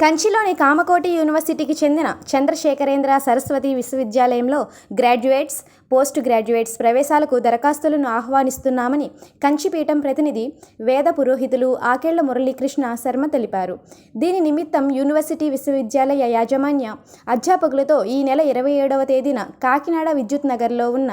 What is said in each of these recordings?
కంచిలోని కామకోటి యూనివర్సిటీకి చెందిన చంద్రశేఖరేంద్ర సరస్వతి విశ్వవిద్యాలయంలో గ్రాడ్యుయేట్స్ పోస్ట్ గ్రాడ్యుయేట్స్ ప్రవేశాలకు దరఖాస్తులను ఆహ్వానిస్తున్నామని కంచిపీఠం ప్రతినిధి వేద పురోహితులు ఆకేళ్ళ మురళీకృష్ణ శర్మ తెలిపారు. దీని నిమిత్తం యూనివర్సిటీ విశ్వవిద్యాలయ యాజమాన్య అధ్యాపకులతో ఈ నెల ఇరవై ఏడవ తేదీన కాకినాడ విద్యుత్ నగర్లో ఉన్న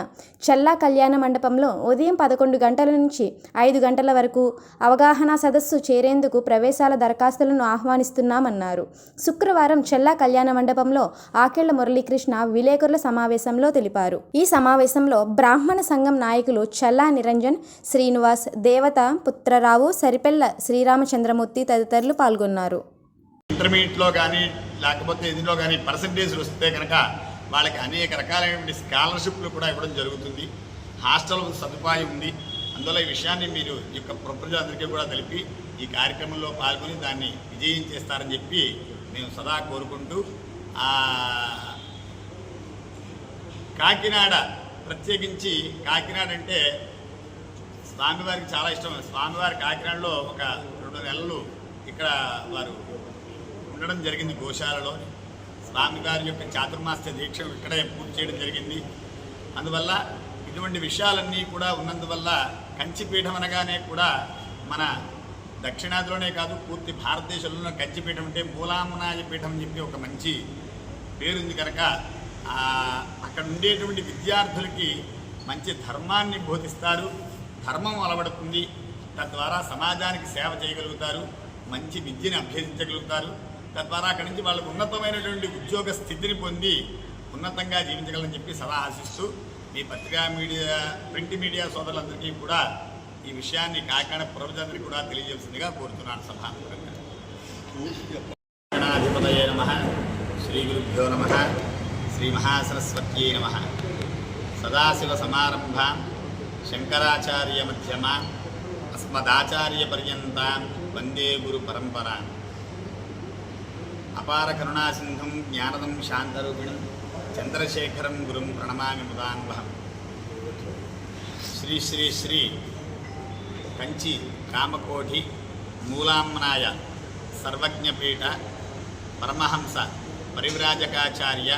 చల్లా కళ్యాణ మండపంలో ఉదయం పదకొండు గంటల నుంచి ఐదు గంటల వరకు అవగాహన సదస్సు చేరేందుకు ప్రవేశాల దరఖాస్తులను ఆహ్వానిస్తున్నామన్నారు. శుక్రవారం చెల్లా కళ్యాణ మండపంలో ఆకేళ్ళ మురళీకృష్ణ విలేకరుల సమావేశంలో తెలిపారు. ఈ సమావేశంలో బ్రాహ్మణ సంఘం నాయకులు చల్లా నిరంజన్ శ్రీనివాస్ దేవత పుత్రరావు సరిపెల్ల శ్రీరామచంద్రమూర్తి తదితరులు పాల్గొన్నారు. ఇంటర్మీడియట్లో కానీ లేకపోతే ఇందులో కానీ పర్సంటేజ్లు వస్తే కనుక వాళ్ళకి అనేక రకాలైనటువంటి స్కాలర్షిప్లు కూడా ఇవ్వడం జరుగుతుంది. హాస్టల్ సదుపాయం ఉంది. అందువల్ల ఈ విషయాన్ని మీరు ఈ యొక్క ప్రజలందరికీ కూడా తెలిపి ఈ కార్యక్రమంలో పాల్గొని దాన్ని విజయం చేస్తారని చెప్పి మేము సదా కోరుకుంటూ కాకినాడ ప్రత్యేకించి కాకినాడ అంటే స్వామివారికి చాలా ఇష్టం. స్వామివారి కాకినాడలో ఒక రెండు నెలలు ఇక్కడ వారు ఉండడం జరిగింది గోశాలలో. స్వామివారి యొక్క చాతుర్మాస్య దీక్ష ఇక్కడే పూర్తి చేయడం జరిగింది. అందువల్ల ఇటువంటి విషయాలన్నీ కూడా ఉన్నందువల్ల కంచిపీఠం అనగానే కూడా మన దక్షిణాదిలోనే కాదు పూర్తి భారతదేశంలో కంచిపీఠం అంటే మూలామనాయ పీఠం అని చెప్పి ఒక మంచి పేరుంది కనుక అక్కడ ఉండేటువంటి విద్యార్థులకి మంచి ధర్మాన్ని బోధిస్తారు ధర్మం అలవడుతుంది. తద్వారా సమాజానికి సేవ చేయగలుగుతారు మంచి విద్యను అభ్యసించగలుగుతారు. తద్వారా అక్కడి నుంచి వాళ్ళకు ఉన్నతమైనటువంటి ఉద్యోగ స్థితిని పొంది ఉన్నతంగా జీవించగలని చెప్పి సలహా ఆశిస్తూ మీ పత్రికా మీడియా ప్రింట్ మీడియా సోదరులందరికీ కూడా ఈ విషయాన్ని కాకినాడ ప్రజలందరికీ కూడా తెలియజేసిందిగా కోరుతున్నాను సభాముఖంగా. నమ శ్రీ గురుభ్యో నమ. శ్రీ మహాసరస్వత్యై నమ. సదాశివసమారంభ శంకరాచార్య మధ్యమ అస్మదాచార్య వందే గురు పరంపరా. అపార కరుణాసింధం జ్ఞానదం శాంతరూపిణం చంద్రశేఖరం గురుం ప్రణమామి ముదాన్వహం శ్రీ శ్రీ శ్రీ కంచి కామకోటి మూలాంనాయ సర్వజ్ఞపీఠ పరమహంస పరివ్రాజకాచార్య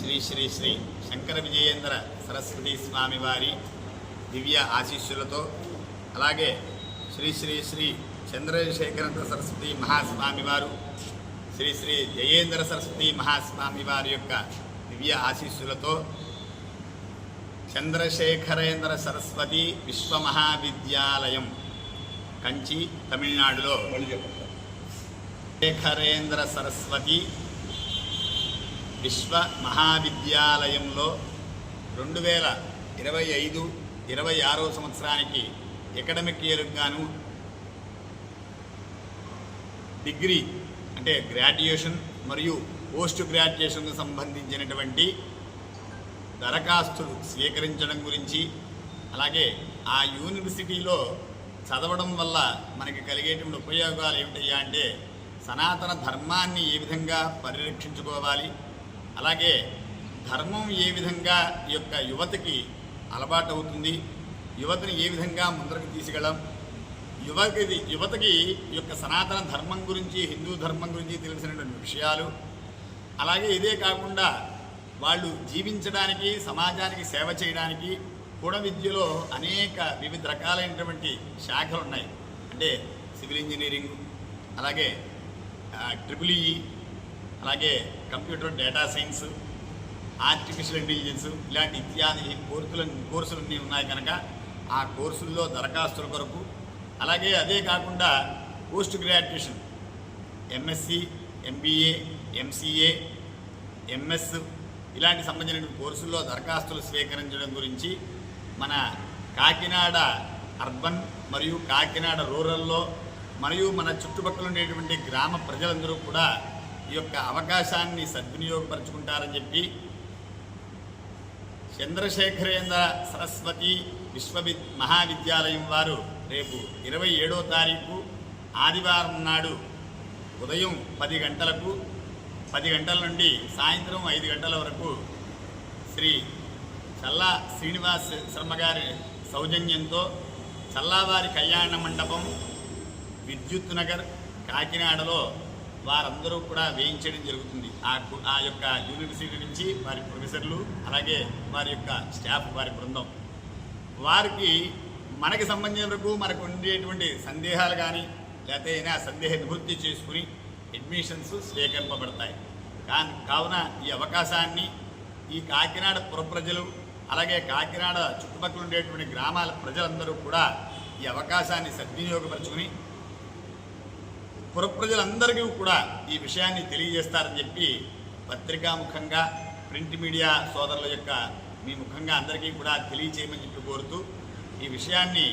శ్రీ శ్రీ శ్రీ శంకర విజయేంద్ర సరస్వతి స్వామి వారి దివ్య ఆశీస్సులతో అలాగే శ్రీ శ్రీ శ్రీ చంద్రశేఖరేంద్ర సరస్వతి మహాస్వామి వారు శ్రీ శ్రీ జయేంద్ర సరస్వతి మహాస్వామి వారి యొక్క దివ్య ఆశీస్సులతో చంద్రశేఖరేంద్ర సరస్వతి విశ్వమహావిద్యాలయం కంచి తమిళనాడులో. శేఖరేంద్ర సరస్వతి విశ్వ మహావిద్యాలయంలో రెండు వేల ఇరవై ఐదు ఇరవై ఆరో సంవత్సరానికి ఎకడమిక్ ఇయర్గాను డిగ్రీ అంటే గ్రాడ్యుయేషన్ మరియు పోస్ట్ గ్రాడ్యుయేషన్కు సంబంధించినటువంటి దరఖాస్తులు స్వీకరించడం గురించి అలాగే ఆ యూనివర్సిటీలో చదవడం వల్ల మనకి కలిగేటువంటి ఉపయోగాలు ఏమిటయ్యా అంటే సనాతన ధర్మాన్ని ఏ విధంగా పరిరక్షించుకోవాలి అలాగే ధర్మం ఏ విధంగా ఈ యొక్క యువతకి అలవాటు అవుతుంది యువతని ఏ విధంగా ముందరకు తీసుకెళ్ళం యువకి యువతకి ఈ యొక్క సనాతన ధర్మం గురించి హిందూ ధర్మం గురించి తెలిసినటువంటి విషయాలు అలాగే ఇదే కాకుండా వాళ్ళు జీవించడానికి సమాజానికి సేవ చేయడానికి కూడా విద్యలో అనేక వివిధ రకాలైనటువంటి శాఖలు ఉన్నాయి అంటే సివిల్ ఇంజనీరింగ్ అలాగే ట్రిపుల్ ఈ అలాగే computer data science artificial intelligence ఇలాంటి ఇత్యాది కోర్సులు కోర్సులన్నీ ఉన్నాయి కనుక ఆ కోర్సుల్లో దరఖాస్తుల కొరకు అలాగే అదే కాకుండా post graduation MSc MBA MCA MS ఇలాంటి సంబంధించిన కోర్సుల్లో దరఖాస్తులు స్వీకరించడం గురించి మన కాకినాడ అర్బన్ మరియు కాకినాడ రూరల్లో మరియు మన చుట్టుపక్కల ఉండేటువంటి గ్రామ ప్రజలందరూ కూడా ఈ యొక్క అవకాశాన్ని సద్వినియోగపరుచుకుంటారని చెప్పి చంద్రశేఖరేంద్ర సరస్వతి విశ్వవి మహావిద్యాలయం వారు రేపు ఇరవై ఏడో తారీఖు ఆదివారం నాడు ఉదయం పది గంటలకు పది గంటల నుండి సాయంత్రం ఐదు గంటల వరకు శ్రీ చల్లా శ్రీనివాస్ శర్మ గారి సౌజన్యంతో చల్లావారి కళ్యాణ మండపం విద్యుత్ నగర్ కాకినాడలో వారందరూ కూడా వేయించడం జరుగుతుంది. ఆ కు- ఆ యొక్క యూనివర్సిటీ నుంచి వారి ప్రొఫెసర్లు అలాగే వారి యొక్క స్టాఫ్ వారి బృందం. వారికి మనకి సంబంధించిన వరకు మనకు ఉండేటువంటి సందేహాలు కానీ లేకపోతే అయినా సందేహ నివృత్తి చేసుకుని అడ్మిషన్స్ స్వీకరింపబడతాయి. కానీ కావున ఈ అవకాశాన్ని ఈ కాకినాడ పుర ప్రజలు అలాగే కాకినాడ చుట్టుపక్కల ఉండేటువంటి గ్రామాల ప్రజలందరూ కూడా ఈ అవకాశాన్ని సద్వినియోగపరచుకుని పుర ప్రజలందరికీ కూడా ఈ విషయాన్ని తెలియజేస్తారని చెప్పి పత్రికా ముఖంగా ప్రింట్ మీడియా సోదరుల యొక్క మీ ముఖంగా అందరికీ కూడా తెలియచేయమని చెప్పి కోరుతూ ఈ విషయాన్ని